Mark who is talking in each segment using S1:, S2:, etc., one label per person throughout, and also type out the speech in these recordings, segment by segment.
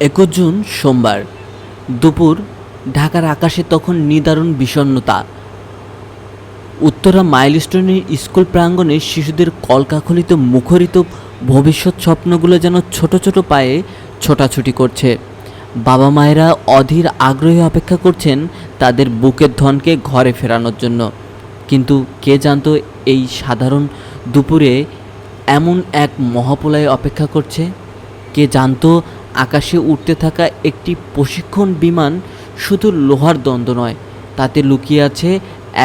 S1: একুশ জুন, সোমবার, দুপুর, ঢাকার আকাশে তখন নিদারুণ বিষণ্ণতা। উত্তরা মাইলস্টোনের স্কুল প্রাঙ্গণে শিশুদের কলকাখলিত মুখরিত ভবিষ্যৎ স্বপ্নগুলো যেন ছোট ছোট পায়ে ছোটাছুটি করছে। বাবা মায়েরা অধীর আগ্রহে অপেক্ষা করছেন তাদের বুকের ধনকে ঘরে ফেরানোর জন্য। কিন্তু কে জানতো এই সাধারণ দুপুরে এমন এক মহাপলয় অপেক্ষা করছে? কে জানতো আকাশে উঠতে থাকা একটি প্রশিক্ষণ বিমান শুধু লোহার দ্বন্দ্ব নয়, তাতে লুকিয়ে আছে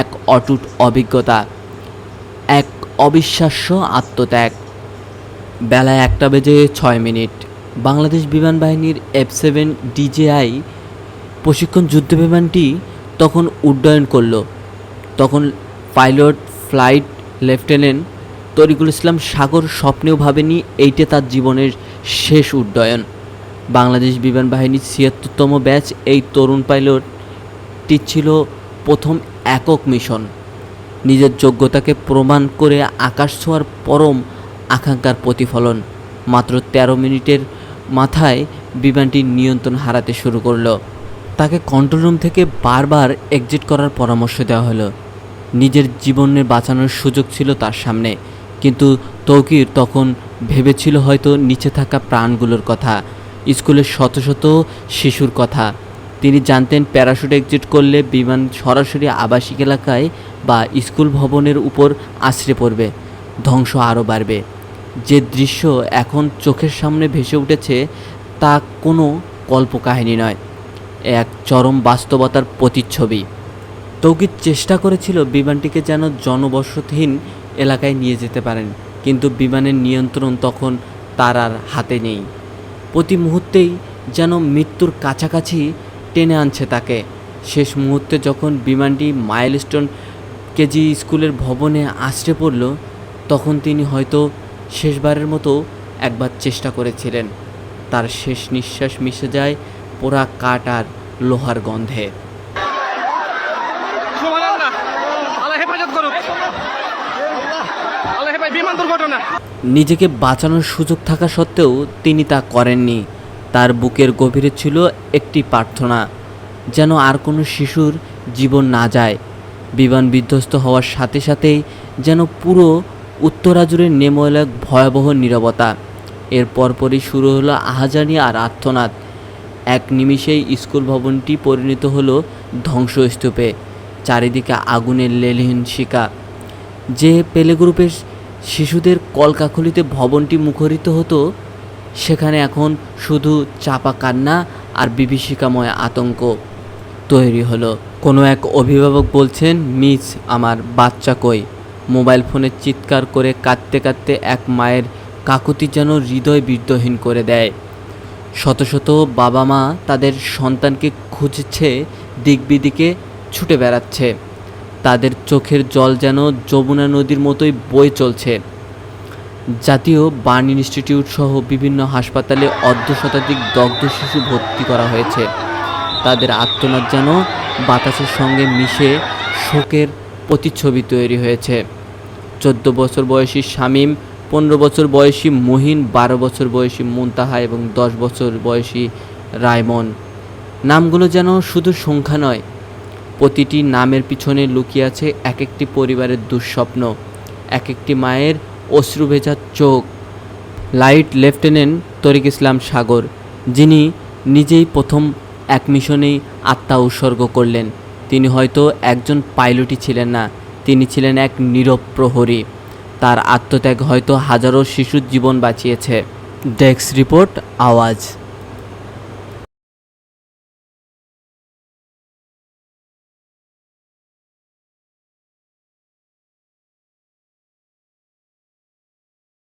S1: এক অটুট অভিজ্ঞতা, এক অবিশ্বাস্য আত্মত্যাগ। বেলা একটা বেজে ছয় মিনিট। বাংলাদেশ বিমান বাহিনীর এফ সেভেন ডিজেআই প্রশিক্ষণ যুদ্ধ বিমানটি তখন উড্ডয়ন করল। তখন pilot, flight lieutenant Tarikul Islam Sagar স্বপ্নেও ভাবেনি এইটা তার জীবনের শেষ উড্ডয়ন। বাংলাদেশ বিমান বাহিনীর ছিয়াত্তরতম ব্যাচ এই তরুণ পাইলটটি ছিল প্রথম একক মিশন। নিজের যোগ্যতাকে প্রমাণ করে আকাশ ছোঁয়ার পরম আকাঙ্ক্ষার প্রতিফলন। মাত্র ১৩ মিনিটের মাথায় বিমানটি নিয়ন্ত্রণ হারাতে শুরু করল। তাকে কন্ট্রোল রুম থেকে বারবার এক্সিট করার পরামর্শ দেওয়া হলো। নিজের জীবনে বাঁচানোর সুযোগ ছিল তার সামনে। কিন্তু তৌকির তখন ভেবেছিল হয়তো নিচে থাকা প্রাণগুলোর কথা। স্কুলের শত শত শিশুর কথা। তিনি জানতেন প্যারাশুট এক্সিট করলে বিমান সরাসরি আবাসিক এলাকায় বা স্কুল ভবনের উপর আছড়ে পড়বে, ধ্বংস আরও বাড়বে। যে দৃশ্য এখন চোখের সামনে ভেসে উঠেছে তা কোনো কল্পকাহিনী নয়, এক চরম বাস্তবতার প্রতিচ্ছবি। তৌকির চেষ্টা করেছিল বিমানটিকে যেন জনবসতহীন এলাকায় নিয়ে যেতে পারেন, কিন্তু বিমানের নিয়ন্ত্রণ তখন তার আর হাতে নেই। প্রতি মুহূর্তেই যেন মৃত্যুর কাছাকাছি টেনে আনছে তাকে। শেষ মুহূর্তে যখন বিমানটি মাইলস্টোন কেজি স্কুলের ভবনে আশ্রে পড়ল, তখন তিনি হয়তো শেষবারের মতো একবার চেষ্টা করেছিলেন। তার শেষ নিঃশ্বাস মিশে যায় পোড়া কাঠ আর লোহার গন্ধে।
S2: বিমান দুর্ঘটনা।
S1: নিজেকে বাঁচানোর সুযোগ থাকা সত্ত্বেও তিনি তা করেননি। তার বুকের গভীরে ছিল একটি প্রার্থনা, যেন আর কোনো শিশুর জীবন না যায়। বিমান বিধ্বস্ত হওয়ার সাথে সাথেই যেন পুরো উত্তরা জুড়ে নেমে এক ভয়াবহ নীরবতা। এর পরপরই শুরু হলো আহাজানি আর আর্থনাদ এক নিমিষেই স্কুল ভবনটি পরিণত হলো ধ্বংসস্তূপে, চারিদিকে আগুনের লেলহীন শিকা যে পেলে গ্রুপের শিশুদের কলকাখলিতে ভবনটি মুখরিত হতো, সেখানে এখন শুধু চাপা কান্না আর বিভীষিকাময় আতঙ্ক তৈরি হলো। কোনো এক অভিভাবক বলছেন, মিস, আমার বাচ্চা কই? মোবাইল ফোনে চিৎকার করে কাঁদতে কাঁদতে এক মায়ের কাকুতি যেন হৃদয় বিদ্যহীন করে দেয়। শত শত বাবা মা তাদের সন্তানকে খুঁজছে, দিক বিদিকে ছুটে বেড়াচ্ছে। তাদের চোখের জল যেন যমুনা নদীর মতোই বয়ে চলছে। জাতীয় বার্ন ইনস্টিটিউট সহ বিভিন্ন হাসপাতালে অর্ধ শতাধিক দগ্ধ শিশু ভর্তি করা হয়েছে। তাদের আত্মনাদ যেন বাতাসের সঙ্গে মিশে শোকের প্রতিচ্ছবি তৈরি হয়েছে। চোদ্দ বছর বয়সী শামীম, পনেরো বছর বয়সী মহিন, বারো বছর বয়সী মুনতাহা এবং দশ বছর বয়সী রায়মন। নামগুলো যেন শুধু সংখ্যা নয় প্রতিটি নামের পিছনে লুকিয়ে আছে এক একটি পরিবারের দুঃস্বপ্ন এক একটি মায়ের অশ্রু ভেজা চোখ। লাইট লেফটেন্যান্ট তরিক ইসলাম সাগর, যিনি নিজেই প্রথম এক মিশনেই আত্মা উৎসর্গ করলেন। তিনি হয়তো একজন পাইলটই ছিলেন না, তিনি ছিলেন এক নীরব প্রহরী। তার আত্মত্যাগ হয়তো হাজারো শিশুর জীবন বাঁচিয়েছে। ডেস্ক রিপোর্ট, আওয়াজ।